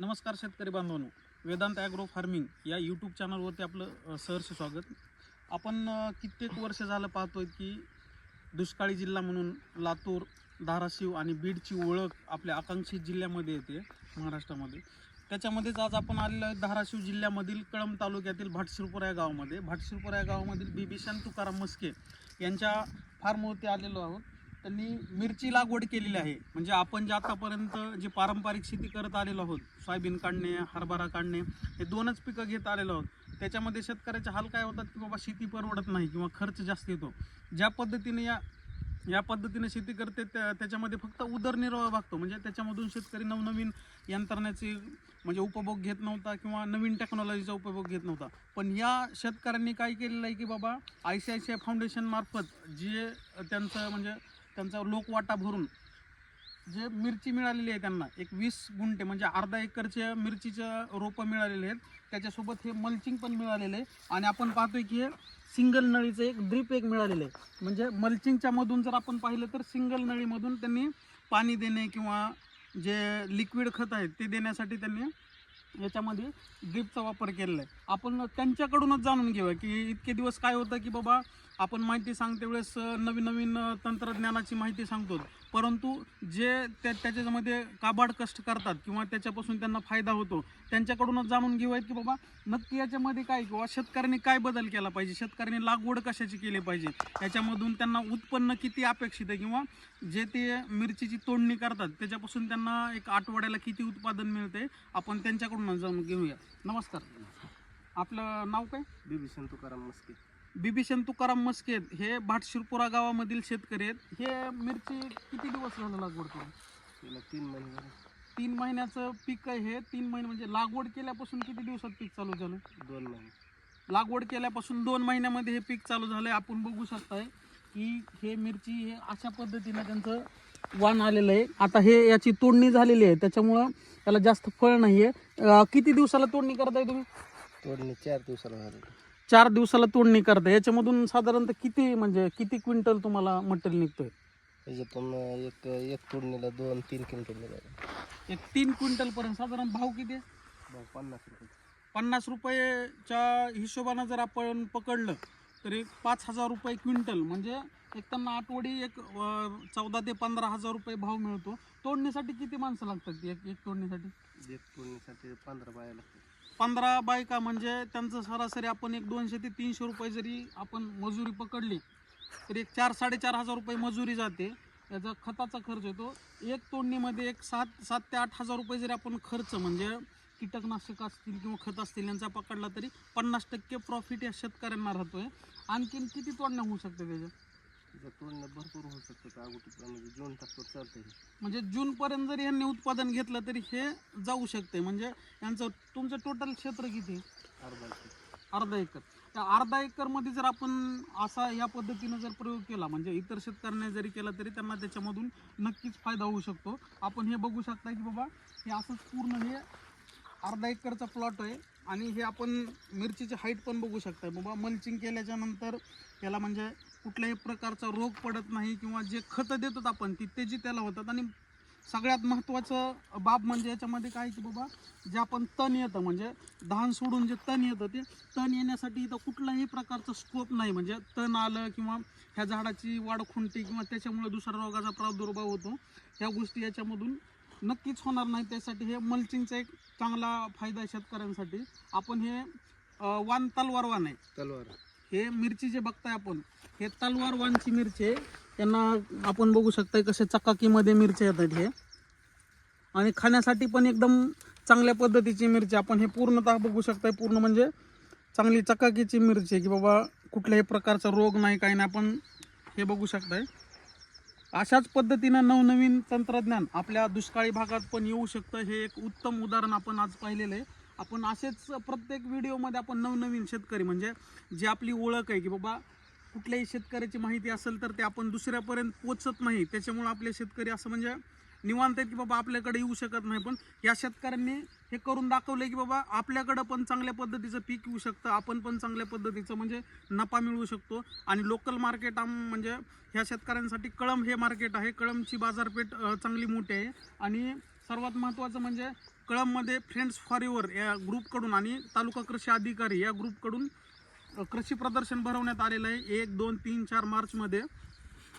नमस्कार शेतकरी बांधवांनो. वेदांत ॲग्रो फार्मिंग या यूट्यूब चॅनलवरती आपलं सहर्ष स्वागत. आपण कित्येक वर्ष झालं पाहतोय की दुष्काळी जिल्हा म्हणून लातूर धाराशिव आणि बीडची ओळख आपल्या आकांक्षित जिल्ह्यामध्ये येते महाराष्ट्रामध्ये. त्याच्यामध्येच आज आपण आलेलो आहे धाराशिव जिल्ह्यामधील कळंब तालुक्यातील भाटशिरपुरा या गावामध्ये. भाटशिरपुरा या गावामधील बिभीषण तुकाराम मस्के यांच्या फार्मवरती आलेलो आहोत. त्यांनी मिरची लागवड केलेली आहे. म्हणजे आपण जे आतापर्यंत जे पारंपरिक शेती करत आलेलो आहोत सोयाबीन काढणे हरभरा काढणे हे दोनच पिकं घेत आलेलो आहोत. त्याच्यामध्ये शेतकऱ्याचे हाल काय होतात की बाबा शेती परवडत नाही किंवा खर्च जास्त येतो. ज्या पद्धतीने या या पद्धतीने शेती करते त्या त्याच्यामध्ये फक्त उदरनिर्वाह भागतो. म्हणजे त्याच्यामधून शेतकरी नवनवीन यंत्रणेचे म्हणजे उपभोग घेत नव्हता किंवा नवीन टेक्नॉलॉजीचा उपभोग घेत नव्हता. पण या शेतकऱ्यांनी काय केलेलं आहे की बाबा I C I C I foundation मार्फत जे त्यांचं म्हणजे त्यांचा लोकवाटा भरून जे मिरची मिळालेली आहे त्यांना एक वीस गुंठे म्हणजे अर्धा एकरच्या मिरचीच्या रोपं मिळालेले आहेत. त्याच्यासोबत हे मल्चिंग पण मिळालेलं आहे. आणि आपण पाहतोय की हे सिंगल नळीचं एक ड्रीप एक मिळालेलं आहे. म्हणजे मल्चिंगच्या मधून जर आपण पाहिलं तर सिंगल नळीमधून त्यांनी पाणी देणे किंवा जे लिक्विड खत आहेत ते देण्यासाठी त्यांनी याच्यामध्ये ड्रीपचा वापर केलेला आहे. आपण त्यांच्याकडूनच जाणून घेऊया की इतके दिवस काय होतं की बाबा आपण माहिती सांगते वेळेस नवीन नवीन तंत्रज्ञानाची माहिती सांगतो. परंतु जे त्या त्याच्यामध्ये काबाड कष्ट करतात किंवा त्याच्यापासून त्यांना फायदा होतो त्यांच्याकडूनच जाणून घेऊयात की बाबा नक्की याच्यामध्ये काय किंवा शेतकऱ्यांनी काय बदल केला पाहिजे? शेतकऱ्यांनी लागवड कशाची केली पाहिजे? याच्यामधून त्यांना उत्पन्न किती अपेक्षित आहे किंवा जे ते मिरचीची तोडणी करतात त्याच्यापासून त्यांना एक आठवड्याला किती उत्पादन मिळते? आपण त्यांच्याकडून जाणून घेऊया. नमस्कार. आपलं नाव काय? बीबी संतुकाराम मस्के. बिभीषण तुकाराम मस्केत हे भाटशिरपुरा गावामधील शेतकरी आहेत. हे मिरची किती दिवस झालं लागवड करून? तिला तीन महिने झाले. तीन महिन्याचं पीक आहे हे. तीन महिने म्हणजे लागवड केल्यापासून किती दिवसात पीक चालू झालं? दोन महिने. लागवड केल्यापासून दोन महिन्यामध्ये हे पीक चालू झालंय. आपण बघू शकताय की हे मिरची हे अशा पद्धतीनं त्यांचं वाण आलेलं आहे. आता हे याची तोडणी झालेली आहे. त्याच्यामुळं त्याला जास्त फळ नाही आहे किती दिवसाला तोडणी करताय तुम्ही? तोडणी चार दिवसाला झाली चार दिवसाला तोडणी करताय याच्यामधून साधारणतः किती म्हणजे किती क्विंटल तुम्हाला मटेरियल निघतोय? त्याच्यातून एक एक तोडणीला दोन तीन क्विंटल निघाले. एक तीन क्विंटल पर्यंत साधारण भाव किती आहे? भाऊ पन्नास रुपये. पन्नास रुपयेच्या हिशोबानं जर आपण पकडलं तर एक पाच हजार रुपये क्विंटल म्हणजे एक त्यांना आठवडी एक अं, चौदा ते पंधरा हजार रुपये भाव मिळतो. तोडणीसाठी किती माणसं लागतात एक एक तोडणीसाठी? एक तोडणीसाठी पंधरा बाया लागतात. पंधरा बायका म्हणजे त्यांचं सरासरी आपण एक दोनशे ते तीनशे रुपये जरी आपण मजुरी पकडली तर एक चार साडेचार हजार रुपये मजुरी जाते. त्याचा खताचा खर्च येतो. एक तोडणीमध्ये एक सात सात ते आठ हजार रुपये जरी आपण खर्च म्हणजे कीटकनाशक असतील किंवा खत असतील यांचा पकडला तरी पन्नास टक्के प्रॉफिट या शेतकऱ्यांना राहतोय. आणखीन किती तोडण्या होऊ शकते त्याच्या भरपूर होऊ शकतात अगोदर म्हणजे जून टाकतो म्हणजे जूनपर्यंत जरी यांनी उत्पादन घेतलं तरी हे जाऊ शकते म्हणजे यांचं तुमचं टोटल क्षेत्र किती? आहे? अर्धा एकर. अर्धा एकर. त्या अर्धा एकरमध्ये जर आपण असा या पद्धतीनं जर प्रयोग केला म्हणजे इतर शेतकऱ्यांनी जरी केला तरी त्यांना त्याच्यामधून नक्कीच फायदा होऊ शकतो. आपण हे बघू शकता की बाबा हे असंच पूर्ण हे अर्धा एकरचा प्लॉट आहे. आणि हे आपण मिरचीची हाईट पण बघू शकता बाबा मल्चिंग केल्याच्यानंतर त्याला म्हणजे कुठल्याही प्रकारचा रोग पडत नाही किंवा जे खतं देतात आपण ती त्याची त्याला होतात. आणि सगळ्यात महत्त्वाचं बाब म्हणजे याच्यामध्ये काय की बाबा जे आपण तण येतं म्हणजे धान सोडून जे तण येतं ते तण येण्यासाठी इथं कुठलाही प्रकारचं स्कोप नाही. म्हणजे तण आलं किंवा ह्या झाडाची वाढ खुंटी किंवा त्याच्यामुळे दुसऱ्या रोगाचा प्रादुर्भाव होतो ह्या गोष्टी याच्यामधून नक्कीच होणार नाही. त्यासाठी हे मल्चिंगचा एक चांगला फायदा आहे शेतकऱ्यांसाठी. आपण हे अं, वान तलवार वान आहे. तलवार. हे मिरची जे बघताय आपण हे तलवार वानची मिरची आहे. त्यांना आपण बघू शकताय कशा चकाकीमध्ये मिरच्या येतात हे. आणि खाण्यासाठी पण एकदम चांगल्या पद्धतीची मिरची आपण हे पूर्णतः बघू शकताय. पूर्ण म्हणजे चांगली चकाकीची मिरची आहे की बाबा कुठल्याही प्रकारचा रोग नाही काही नाही. आपण हे बघू शकताय. अशाच पद्धतीनं नवनवीन तंत्रज्ञान आपल्या दुष्काळी भागात पण येऊ शकतं हे एक उत्तम उदाहरण आपण आज पाहिलेलं आहे. आपण असेच प्रत्येक व्हिडिओमध्ये आपण नवनवीन शेतकरी म्हणजे जी आपली ओळख आहे की बाबा कुठल्याही शेतकऱ्याची माहिती असेल तर ते आपण दुसऱ्यापर्यंत पोचत नाही. त्याच्यामुळं आपले शेतकरी असं म्हणजे निवांत आहेत की बाबा आपल्याकडे येऊ शकत नाही पण या शेतकऱ्यांनी हे करून दाखवलं की बाबा आपल्याकडं पण चांगल्या पद्धतीचं पीक येऊ शकतं आपण पण चांगल्या पद्धतीचं म्हणजे नफा मिळवू शकतो. आणि लोकल मार्केट म्हणजे ह्या शेतकऱ्यांसाठी कळम हे मार्केट आहे. कळमची बाजारपेठ चांगली मोठी आहे. आणि सर्वात महत्त्वाचं म्हणजे कळममध्ये फ्रेंड्स फॉर युअर या ग्रुपकडून आणि तालुका कृषी अधिकारी या ग्रुपकडून कृषी प्रदर्शन भरवण्यात आलेलं आहे. एक दोन तीन चार मार्चमध्ये.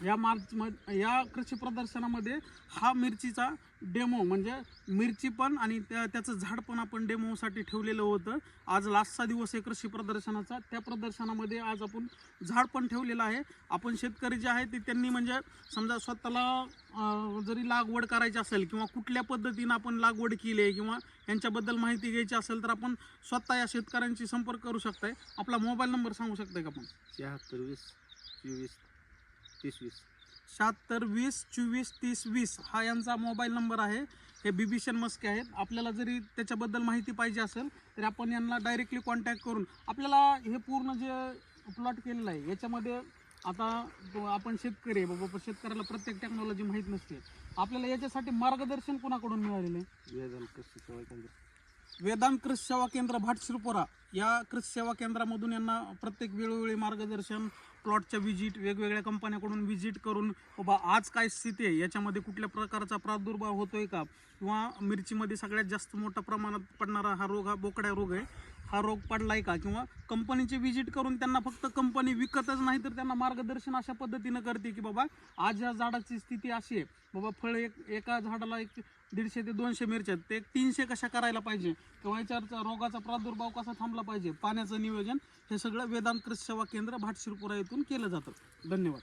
या मार्च म या कृषी प्रदर्शनामध्ये हा मिरचीचा डेमो म्हणजे मिरची पण आणि त्या त्याचं झाड पण आपण डेमोसाठी ठेवलेलं होतं. आज लास्टचा दिवस आहे कृषी प्रदर्शनाचा. त्या प्रदर्शनामध्ये आज आपण झाड पण ठेवलेलं आहे. आपण शेतकरी जे आहे ते त्यांनी म्हणजे समजा स्वतःला जरी लागवड करायची असेल किंवा कुठल्या पद्धतीनं आपण लागवड केली आहे किंवा यांच्याबद्दल माहिती घ्यायची असेल तर आपण स्वतः या शेतकऱ्यांशी संपर्क करू शकताय. आपला मोबाईल नंबर सांगू शकताय का आपण? शहात्तर वीस चोवीस तीस वीस. शहात्तर वीस चोवीस तीस वीस हा यांचा मोबाईल नंबर आहे. हे बिभीषण मस्के आहेत. आपल्याला जरी त्याच्याबद्दल माहिती पाहिजे असेल तर आपण यांना डायरेक्टली कॉन्टॅक्ट करून आपल्याला हे पूर्ण जे प्लॉट केलेलं आहे याच्यामध्ये आता तो आपण शेतकरी आहे. बाबा शेतकऱ्याला प्रत्येक टेक्नॉलॉजी माहीत नसते. आपल्याला याच्यासाठी मार्गदर्शन कोणाकडून मिळालेलं आहे? वेदन कृषी सेवा केंद्र. वेदांत कृषी सेवा केंद्र भाटशिरपोरा. या कृषी सेवा केंद्रामधून यांना प्रत्येक वेळोवेळी मार्गदर्शन प्लॉटच्या विजिट वेगवेगळ्या कंपन्याकडून विजिट करून बाबा आज काय स्थिती आहे? याच्यामध्ये कुठल्या प्रकारचा प्रादुर्भाव होतोय का? किंवा मिरचीमध्ये सगळ्यात जास्त मोठ्या प्रमाणात पडणारा हा रोग हा बोकड्या रोग आहे. हा रोग पडलाय का? किंवा कंपनीची व्हिजिट करून त्यांना फक्त कंपनी विकतच नाही तर त्यांना मार्गदर्शन अशा पद्धतीनं करते की बाबा आज या झाडाची स्थिती अशी आहे. बाबा फळ एक एका झाडाला एक दीडशे ते दोनशे मिरच्या आहेत, ते एक तीनशे कशा करायला पाहिजे? किंवा याच्यावरचा रोगाचा प्रादुर्भाव कसा थांबला पाहिजे? पाण्याचं नियोजन हे सगळं वेदांत सेवा केंद्र भाटशिरपुरा येथून केलं जातं. धन्यवाद.